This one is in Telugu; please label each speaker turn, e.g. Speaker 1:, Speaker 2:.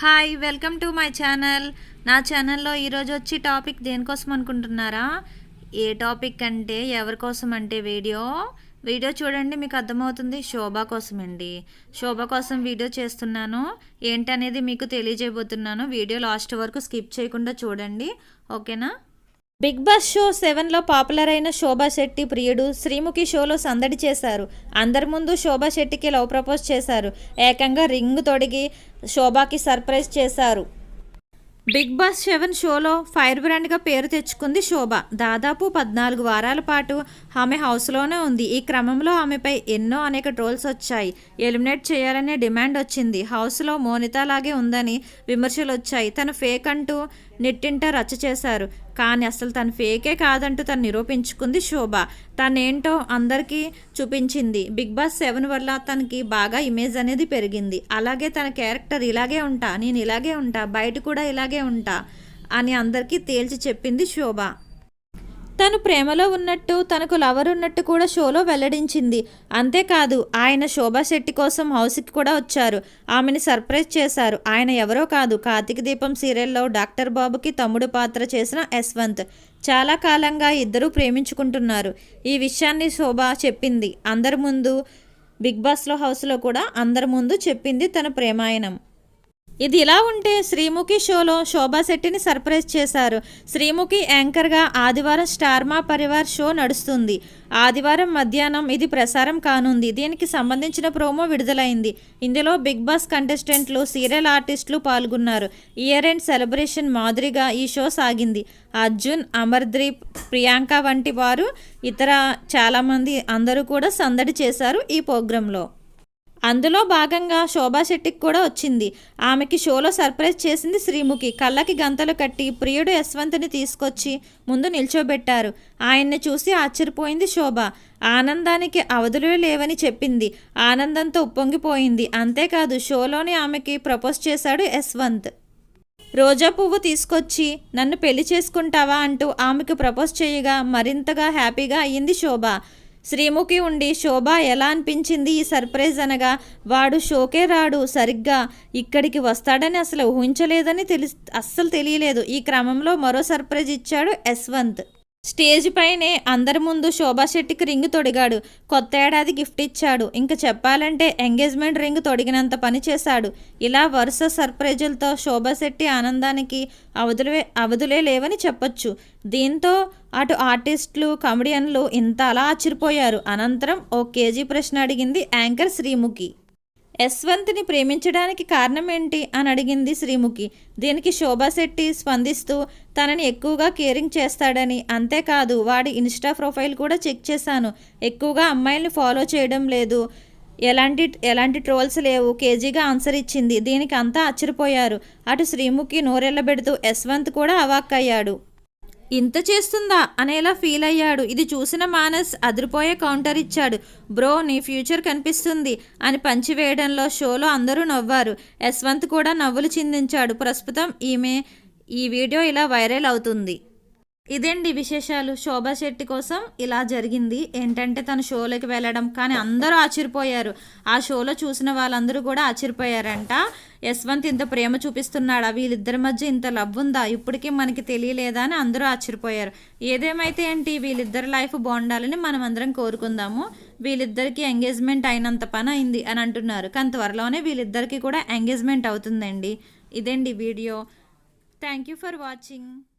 Speaker 1: Hi welcome to my channel నా ఛానల్లో ఈరోజు వచ్చి టాపిక్ దేనికోసం అనుకుంటున్నారా? ఏ టాపిక్ అంటే ఎవరి కోసం అంటే వీడియో? వీడియో చూడండి మీకు అర్థమవుతుంది. శోభ కోసం అండి శోభ కోసం వీడియో చేస్తున్నాను. ఏంటనేది మీకు తెలియజేయబోతున్నాను. వీడియో లాస్ట్ వరకు స్కిప్ చేయకుండా చూడండి. ఓకేనా? బిగ్ బాస్ షో సెవెన్లో పాపులర్ అయిన శోభా శెట్టి ప్రియుడు శ్రీముఖి షోలో సందడి చేశారు. అందరి ముందు శోభా శెట్టికి లవ్ ప్రపోజ్ చేశారు. ఏకంగా రింగ్ తొడిగి శోభాకి సర్ప్రైజ్ చేశారు. బిగ్ బాస్ సెవెన్ షోలో ఫైర్ బ్రాండ్గా పేరు తెచ్చుకుంది శోభ. దాదాపు పద్నాలుగు వారాల పాటు ఆమె హౌస్లోనే ఉంది. ఈ క్రమంలో ఆమెపై ఎన్నో అనేక ట్రోల్స్ వచ్చాయి. ఎలిమినేట్ చేయాలనే డిమాండ్ వచ్చింది. హౌస్లో మోనితా లాగే ఉందని విమర్శలు వచ్చాయి తను ఫేక్ అంటూ నెట్టింట రచ్చ చేశారు. కానీ అసలు తను ఫేకే కాదంటూ తను నిరూపించుకుంది శోభ. తనేంటో అందరికీ చూపించింది. బిగ్ బాస్ సెవెన్ వల్ల తనకి బాగా ఇమేజ్ అనేది పెరిగింది. అలాగే తన క్యారెక్టర్ ఇలాగే ఉంటా నేను ఇలాగే ఉంటా బయట కూడా ఇలాగే ఉంటా అని అందరికీ తేల్చి చెప్పింది శోభ. తను ప్రేమలో ఉన్నట్టు తనకు లవర్ ఉన్నట్టు కూడా షోలో వెల్లడించింది. అంతేకాదు ఆయన శోభా శెట్టి కోసం హౌస్కి కూడా వచ్చారు. ఆమెని సర్ప్రైజ్ చేశారు. ఆయన ఎవరో కాదు కార్తీక దీపం సీరియల్లో డాక్టర్ బాబుకి తమ్ముడు పాత్ర చేసిన యశ్వంత్. చాలా కాలంగా ఇద్దరూ ప్రేమించుకుంటున్నారు. ఈ విషయాన్ని శోభ చెప్పింది. అందరి ముందు బిగ్ బాస్లో హౌస్లో కూడా అందరి ముందు చెప్పింది తన ప్రేమాయణం. ఇది ఇలా ఉంటే శ్రీముఖి షోలో శోభా శెట్టిని సర్ప్రైజ్ చేశారు. శ్రీముఖి యాంకర్గా ఆదివారం స్టార్ మా పరివార్ షో నడుస్తుంది. ఆదివారం మధ్యాహ్నం ఇది ప్రసారం కానుంది. దీనికి సంబంధించిన ప్రోమో విడుదలైంది. ఇందులో బిగ్ బాస్ కంటెస్టెంట్లు సీరియల్ ఆర్టిస్టులు పాల్గొన్నారు. ఇయర్ ఎండ్ సెలబ్రేషన్ మాదిరిగా ఈ షో సాగింది. అర్జున్ అమర్దీప్ ప్రియాంక వంటి వారు ఇతర చాలామంది అందరూ కూడా సందడి చేశారు ఈ ప్రోగ్రాంలో. అందులో భాగంగా శోభా శెట్టికి కూడా వచ్చింది. ఆమెకి షోలో సర్ప్రైజ్ చేసింది శ్రీముఖి. కళ్ళకి గంతలు కట్టి ప్రియుడు యశ్వంత్ని తీసుకొచ్చి ముందు నిల్చోబెట్టారు. ఆయన్ని చూసి ఆశ్చర్యపోయింది శోభ. ఆనందానికి అవధులు లేవని చెప్పింది. ఆనందంతో ఉప్పొంగిపోయింది. అంతేకాదు షోలోని ఆమెకి ప్రపోజ్ చేశాడు యశ్వంత్. రోజా పువ్వు తీసుకొచ్చి నన్ను పెళ్ళి చేసుకుంటావా? అంటూ ఆమెకు ప్రపోజ్ చేయగా మరింతగా హ్యాపీగా అయ్యింది శోభ. శ్రీముఖి ఉండి శోభ ఎలా అనిపించింది ఈ సర్ప్రైజ్ అనగా వాడు షోకే రాడు సరిగ్గా ఇక్కడికి వస్తాడని అసలు ఊహించలేదని తెలి అస్సలు తెలియలేదు. ఈ క్రమంలో మరో సర్ప్రైజ్ ఇచ్చాడు యశ్వంత్. స్టేజ్ పైనే అందరి ముందు శోభా శెట్టికి రింగ్ తొడిగాడు. కొత్త ఏడాది గిఫ్ట్ ఇచ్చాడు. ఇంకా చెప్పాలంటే ఎంగేజ్మెంట్ రింగ్ తొడిగినంత పని చేశాడు. ఇలా వరుస సర్ప్రైజులతో శోభా శెట్టి ఆనందానికి అవధులే అవధులే లేవని చెప్పొచ్చు. దీంతో అటు ఆర్టిస్టులు కమెడియన్లు ఇంత అలా ఆశ్చర్యపోయారు. అనంతరం ఓ కేజీ ప్రశ్న అడిగింది యాంకర్ శ్రీముఖి. యశ్వంత్ని ప్రేమించడానికి కారణం ఏంటి అని అడిగింది శ్రీముఖి. దీనికి శోభాశెట్టి స్పందిస్తూ తనని ఎక్కువగా కేరింగ్ చేస్తాడని. అంతేకాదు వాడి ఇన్స్టా ప్రొఫైల్ కూడా చెక్ చేశాను. ఎక్కువగా అమ్మాయిల్ని ఫాలో చేయడం లేదు. ఎలాంటి ఎలాంటి ట్రోల్స్ లేవు. కేజీగా ఆన్సర్ ఇచ్చింది. దీనికి అంతా ఆశ్చర్యపోయారు అటు శ్రీముఖి నోరెళ్ళబెడుతూ యశ్వంత్ కూడా అవాక్కయ్యాడు. ఇంత చేస్తుందా అనేలా ఫీల్ అయ్యాడు. ఇది చూసిన మానస్ అదిరిపోయే కౌంటర్ ఇచ్చాడు. బ్రో నీ ఫ్యూచర్ కనిపిస్తుంది అని పంచివేయడంలో షోలో అందరూ నవ్వారు. యశ్వంత్ కూడా నవ్వులు చిందించాడు. ప్రస్తుతం ఈమె ఈ వీడియో ఇలా వైరల్ అవుతుంది. ఇదేంటి విశేషాలు? శోభా శెట్టి కోసం ఇలా జరిగింది. ఏంటంటే తన షోలోకి వెళ్ళడం. కానీ అందరూ ఆశ్చర్యపోయారు. ఆ షోలో చూసిన వాళ్ళందరూ కూడా ఆశ్చర్యపోయారంట. యశ్వంత్ ఇంత ప్రేమ చూపిస్తున్నాడా? వీళ్ళిద్దరి మధ్య ఇంత లవ్ ఉందా? ఇప్పటికీ మనకి తెలియలేదా అని అందరూ ఆశ్చర్యపోయారు. ఏదేమైతే ఏంటి? వీళ్ళిద్దరి లైఫ్ బాగుండాలని మనం అందరం కోరుకుందాము. వీళ్ళిద్దరికి ఎంగేజ్మెంట్ అయినంత పని అయింది అని అంటున్నారు. కానీ త్వరలోనే వీళ్ళిద్దరికి కూడా ఎంగేజ్మెంట్ అవుతుందండి. ఇదేంటి video? Thank you for watching.